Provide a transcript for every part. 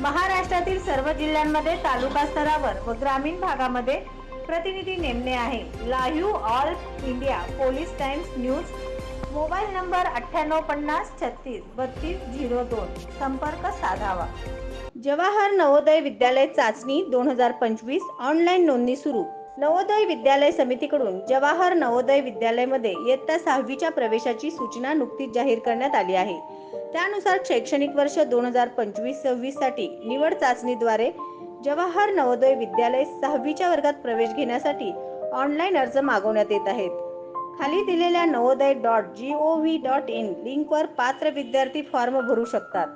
महाराष्ट्रातील सर्व जिल्ह्यांमध्ये तालुका स्तरावर व ग्रामीण भागामध्ये प्रतिनिधी नेमणे आहे. Live All India Police Times News. Mobile number अठ्ठ्याण्णव पन्नास छत्तीस बत्तीस झिरो दोन. संपर्क साधावा. जवाहर नवोदय विद्यालय चाचणी दोन हजार पंचवीस ऑनलाईन नोंदणी सुरू. नवोदय विद्यालय समितीकडून जवाहर नवोदय विद्यालयमध्ये इयत्ता सहावीच्या प्रवेशाची सूचना नुकतीच जाहीर करण्यात आली आहे. त्यानुसार शैक्षणिक वर्ष दोन हजार पंचवीस सव्वीससाठी निवड चाचणीद्वारे जवाहर नवोदय विद्यालय सहावीच्या वर्गात प्रवेश घेण्यासाठी ऑनलाईन अर्ज मागवण्यात येत आहेत. खाली दिलेल्या Navodaya dot G O V dot in लिंकवर पात्र विद्यार्थी फॉर्म भरू शकतात.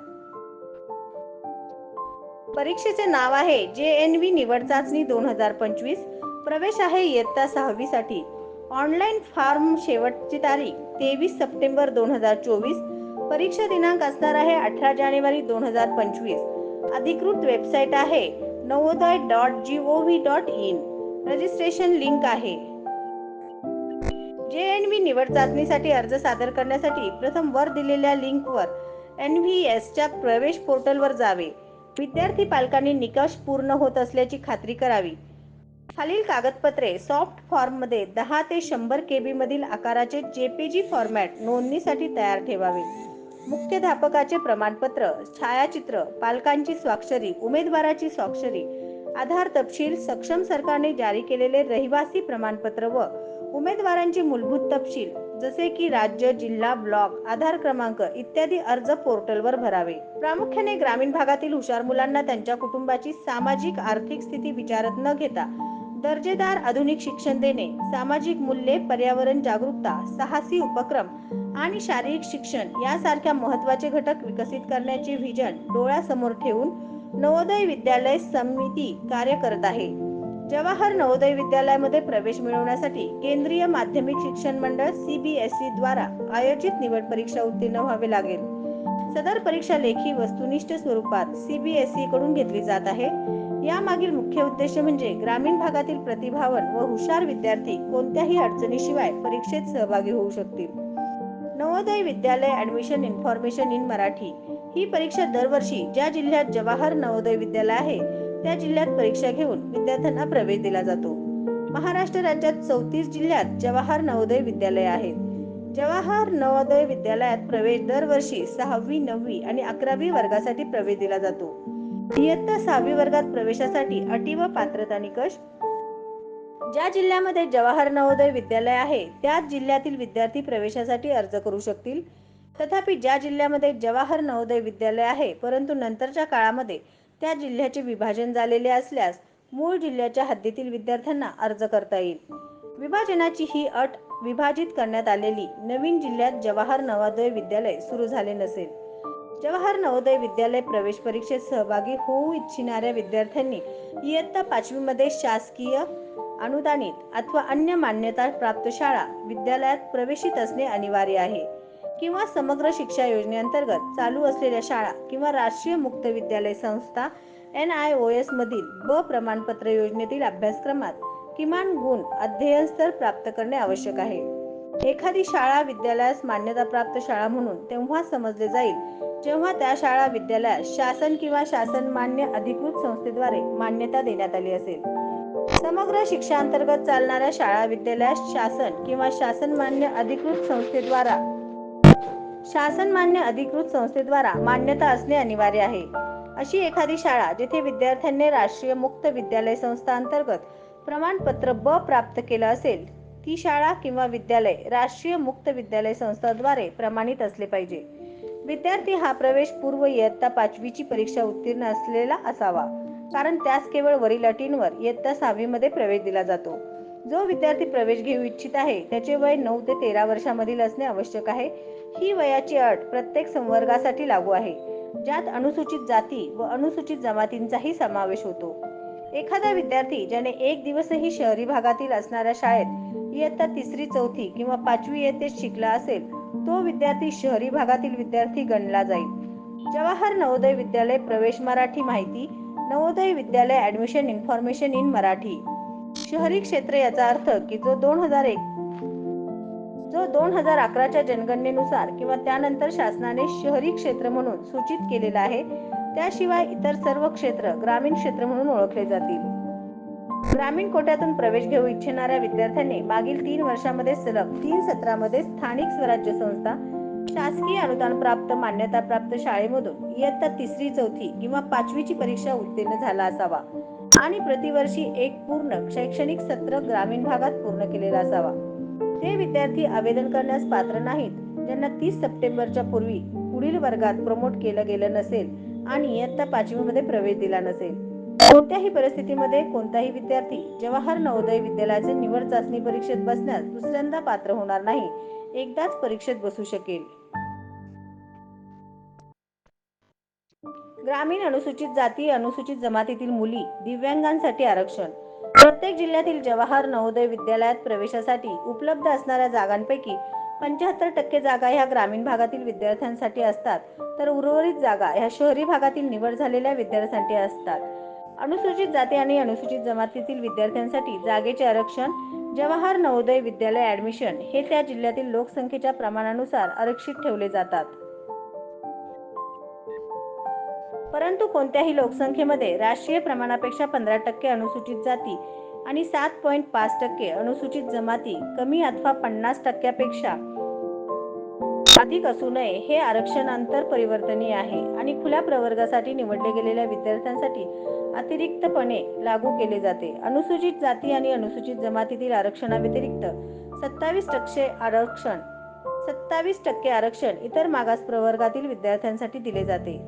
परीक्षेचे नाव आहे जे एन व्ही निवड चाचणी दोन हजार पंचवीस. प्रवेश आहे इयत्ता सहावीसाठी. ऑनलाईन फॉर्म शेवटची तारीख तेवीस सप्टेंबर दोन हजार चोवीस. परीक्षा दिनांक असणार आहे अठरा जानेवारी दोन हजार पंचवीस. अधिकृत वेबसाईट आहे Navodaya dot G O V dot in registration link आहे. जे एन व्ही निवड चाचणीसाठी अर्ज सादर करण्यासाठी प्रथम वर दिलेल्या लिंकवर एन व्ही एसच्या प्रवेश पोर्टलवर जावे. विद्यार्थी पालकांनी निकष पूर्ण होत असल्याची खात्री करावी. खालील कागदपत्रे सॉफ्ट फॉर्ममध्ये दहा ते शंभर के बीमधील आकाराचे जे पी जी फॉर्मॅट नोंदणीसाठी तयार ठेवावे. मुख्याध्यापकाचे प्रमाणपत्र छायाचित्र पालकांची स्वाक्षरी उमेदवाराची स्वाक्षरी आधार तपशील सक्षम सरकारने जारी केलेले रहिवासी प्रमाणपत्र व उमेदवारांचे मूलभूत तपशील जसे की राज्य जिल्हा ब्लॉक आधार क्रमांक इत्यादी अर्ज पोर्टलवर भरावे. प्रामुख्याने ग्रामीण भागातील हुशार मुलांना त्यांच्या कुटुंबाची सामाजिक आर्थिक स्थिती विचारत न घेता दर्जेदार आधुनिक शिक्षण देणे सामाजिक मूल्ये पर्यावरण जागरूकता साहसी उपक्रम आणि शारीरिक शिक्षण यासारख्या महत्त्वाचे घटक विकसित करण्याचे व्हिजन डोळ्यासमोर ठेवून नवोदय विद्यालय समिती कार्य करत आहे. जवाहर नवोदय विद्यालयामध्ये प्रवेश मिळवण्यासाठी केंद्रीय माध्यमिक शिक्षण मंडळ सीबीएसई द्वारा आयोजित निवड परीक्षा उत्तीर्ण व्हावे लागेल. सदर परीक्षा लेखी वस्तुनिष्ठ स्वरूपात सीबीएसई कडून घेतली जात आहे. यामागील मुख्य उद्देश म्हणजे ग्रामीण भागातील प्रतिभावन व हुशार विद्यार्थी कोणत्याही अडचणीशिवाय परीक्षेत सहभागी होऊ शकतील. Navodaya Vidyalaya admission information in Marathi. ही परीक्षा दरवर्षी ज्या जिल्ह्यात जवाहर नवोदय विद्यालय आहे त्या जिल्ह्यात परीक्षा घेऊन विद्यार्थ्यांना प्रवेश दिला जातो. महाराष्ट्र राज्यात चौतीस जिल्ह्यात जवाहर नवोदय विद्यालय आहेत जवाहर नवोदय विद्यालयात प्रवेश दरवर्षी सहावी नववी आणि अकरावी वर्गासाठी प्रवेश दिला जातो. इयत्ता सहावी वर्गात प्रवेशासाठी अटी व पात्रता निकष ज्या जिल्ह्यामध्ये जवाहर नवोदय विद्यालय आहे त्याच जिल्ह्यातील विद्यार्थी प्रवेशासाठी अर्ज करू शकतील. तथापि ज्या जिल्ह्यामध्ये जवाहर नवोदय विद्यालय आहे परंतु नंतरच्या काळामध्ये त्या जिल्ह्याचे विभाजन झालेले असल्यास मूळ जिल्ह्याच्या हद्दीतील विद्यार्थ्यांना अर्ज करता येईल. विभाजनाची ही अट विभाजित करण्यात आलेली नवीन जिल्ह्यात जवाहर नवोदय विद्यालय सुरू झाले नसेल. जवाहर नवोदय विद्यालय प्रवेश परीक्षेत सहभागी होऊ इच्छिणाऱ्या विद्यार्थ्यांनी इयत्ता पाचवीमध्ये शासकीय अनुदानित अथवा अन्य मान्यता प्राप्त शाळा विद्यालयात प्रवेशित असणे अनिवार्य आहे किंवा समग्र शिक्षा योजनेअंतर्गत चालू असलेल्या शाळा किंवा राष्ट्रीय मुक्त विद्यालय संस्था एन आय ओ एस मधील ब प्रमाणपत्र योजनेतील अभ्यासक्रमात किमान गुण अध्ययन स्तर प्राप्त करणे आवश्यक आहे. एखादी शाळा विद्यालयास मान्यताप्राप्त शाळा म्हणून तेव्हा समजले जाईल जेव्हा त्या शाळा विद्यालयास शासन किंवा शासन मान्य अधिकृत संस्थेद्वारे मान्यता देण्यात आली असेल. समग्र शिक्षांतर्गत चालणाऱ्या शाळा विद्यालयास शासन किंवा शासन मान्य अधिकृत संस्थेद्वारा शासन मान्य अधिकृत संस्थेद्वारा मान्यता असणे अनिवार्य आहे. अशी एखादी शाळा जिथे विद्यार्थ्यांनी राष्ट्रीय मुक्त विद्यालय संस्था अंतर्गत प्रमाणपत्र ब प्राप्त केलं असेल ती शाळा किंवा विद्यालय राष्ट्रीय मुक्त विद्यालय संस्थाद्वारे प्रमाणित असले पाहिजे. विद्यार्थी हा प्रवेश पूर्व इयत्ता पाचवीची परीक्षा उत्तीर्ण असलेला असावा. कारण त्यास केवळ वरील अटींवर इयत्ता सहावीमध्ये प्रवेश दिला जातो. जो विद्यार्थी प्रवेश घेऊ इच्छित आहे त्याचे वय नऊ ते तेरा वर्षामधील असणे आवश्यक आहे. ही वयाची अट प्रत्येक संवर्गासाठी लागू आहे. ज्यात अनुसूचित जाती व अनुसूचित जमातींचाही समावेश होतो. एखादा विद्यार्थी ज्याने एक दिवसही शहरी भागातील असणाऱ्या शाळेत इयत्ता तिसरी चौथी किंवा पाचवी इयत्तेत शिकला असेल तो विद्यार्थी शहरी भागातील विद्यार्थी गणला जाईल. जवाहर नवोदय विद्यालय प्रवेश मराठी माहिती Navodaya Vidyalaya admission information in Marathi. शहरी क्षेत्र याचा अर्थ की जो दोन हजार एक जो दोन हजार अकराच्या जनगणनेनुसार किंवा त्यानंतर शासनाने शहरी क्षेत्र म्हणून सूचित केलेला आहे त्याशिवाय इतर सर्व क्षेत्र ग्रामीण क्षेत्र म्हणून ओळखले जातील. ग्रामीण कोट्यातून प्रवेश घेऊ इच्छिणाऱ्या विद्यार्थ्यांनी मागील तीन वर्षामध्ये सलग तीन सत्रामध्ये स्थानिक स्वराज्य संस्था शासकीय अनुदान प्राप्त मान्यता प्राप्त शाळेमधून इयत्ता तिसरी चौथी किंवा पाचवीची परीक्षा उत्तीर्ण झाला असावा आणि प्रतिवर्षी एक पूर्ण शैक्षणिक सत्र ग्रामीण भागात पूर्ण केलेला असावा. ते विद्यार्थी आवेदन करण्यास पात्र नाहीत ज्यांना तीस सप्टेंबरच्या पूर्वी पुढील वर्गात प्रमोट केलं गेलं नसेल आणि इयत्ता पाचवीमध्ये प्रवेश दिला नसेल. कोणत्याही परिस्थितीमध्ये कोणताही विद्यार्थी जवाहर नवोदय विद्यालयाचे निवड चाचणी परीक्षेत बसण्यास दुसऱ्यांदा पात्र होणार नाही. एकदाच परीक्षेत बसू शकेल. ग्रामीण अनुसूचित जाती अनुसूचित जमातीतील मुली दिव्यांगांसाठी आरक्षण. प्रत्येक जिल्ह्यातील जवाहर नवोदय विद्यालयात प्रवेशासाठी उपलब्ध असणाऱ्या जागांपैकी पंच्याहत्तर टक्के जागा ह्या ग्रामीण भागातील विद्यार्थ्यांसाठी असतात. तर उर्वरित जागा ह्या शहरी भागातील निवड झालेल्या विद्यार्थ्यांसाठी असतात. अनुसूचित जाती आणि अनुसूचित जमातीतील विद्यार्थ्यांसाठी जागेचे आरक्षण जवाहर नवोदय विद्यालय ऍडमिशन हे त्या जिल्ह्यातील लोकसंख्येच्या प्रमाणानुसार आरक्षित ठेवले जातात. परंतु कोणत्याही लोकसंख्येमध्ये राष्ट्रीय प्रमाणापेक्षा पंधरा टक्के अनुसूचित जाती आणि सात पॉईंट पाच टक्के अनुसूचित जमाती कमी अथवा पन्नास टक्क्यापेक्षा अधिक असू नये हे आरक्षण अंतर परिवर्तनीय आहे आणि खुल्या प्रवर्गासाठी निवडले गेलेल्या विद्यार्थ्यांसाठी अतिरिक्तपणे लागू केले जाते. अनुसूचित जाती आणि अनुसूचित जमातीतील आरक्षणाव्यतिरिक्त सत्तावीस टक्के आरक्षण सत्तावीस टक्के आरक्षण इतर मागास प्रवर्गातील विद्यार्थ्यांसाठी दिले जाते.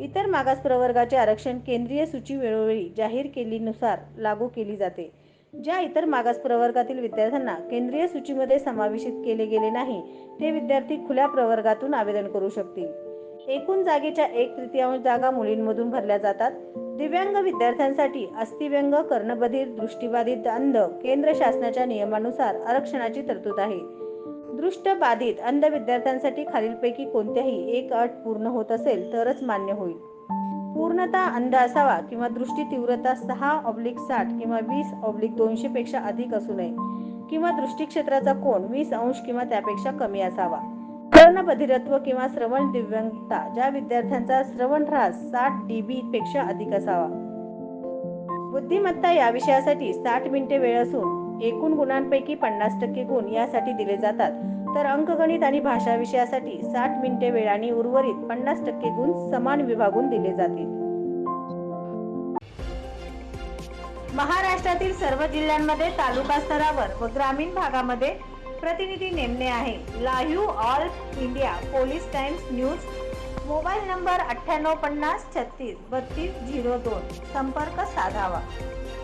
इतर मागास प्रवर्गाचे आरक्षण केंद्रीय सूची वेळोवेळी जाहीर केलीनुसार लागू केली जाते. ज्या इतर मागास प्रवर्गातील विद्यार्थ्यांना केंद्रीय सूचीमध्ये समावेशित केले गेले नाही ते विद्यार्थी खुल्या प्रवर्गातून आवेदन करू शकतील. एकूण जागेच्या एक तृतीयांश जागा मुलींमधून भरल्या जातात. दिव्यांग विद्यार्थ्यांसाठी अस्थिव्यंग कर्णबधिर दृष्टीबाधित अंध केंद्र शासनाच्या नियमानुसार आरक्षणाची तरतूद आहे. दृष्ट बाधित अंध विद्यार्थ्यांसाठी खालीलपैकी कोणत्याही एक अट पूर्ण होत असेल तरच मान्य होईल. पूर्णतः अंध असावा किंवा दृष्टी तीव्रता सहा ऑब्लिक साठ किंवा वीस ऑब्लिक दोनशे पेक्षा अधिक असू नये किंवा दृष्टी कोण वीस अंश किंवा त्यापेक्षा कमी असावा. कर्णबधिरत्व किंवा श्रवण दिव्यांगता ज्या विद्यार्थ्यांचा श्रवण ऱ्हास साठ डीबी पेक्षा अधिक असावा. बुद्धिमत्ता या विषयासाठी साठ मिनिटे वेळ असून एकूण गुणांपैकी पन्नास टक्के गुण यासाठी दिले जातात. तर अंकगणित आणि भाषा विषयासाठी साठ मिनिटे वेळ आणि उर्वरित पन्नास टक्के गुण समान विभागून दिले जातील महाराष्ट्रातील सर्व जिल्ह्यांमध्ये तालुका स्तरावर व ग्रामीण भागामध्ये प्रतिनिधी नेमणे आहे. Live All India Police Times News. Mobile number अठ्ठ्याण्णव पन्नास छत्तीस बत्तीस झिरो दोन. संपर्क साधावा.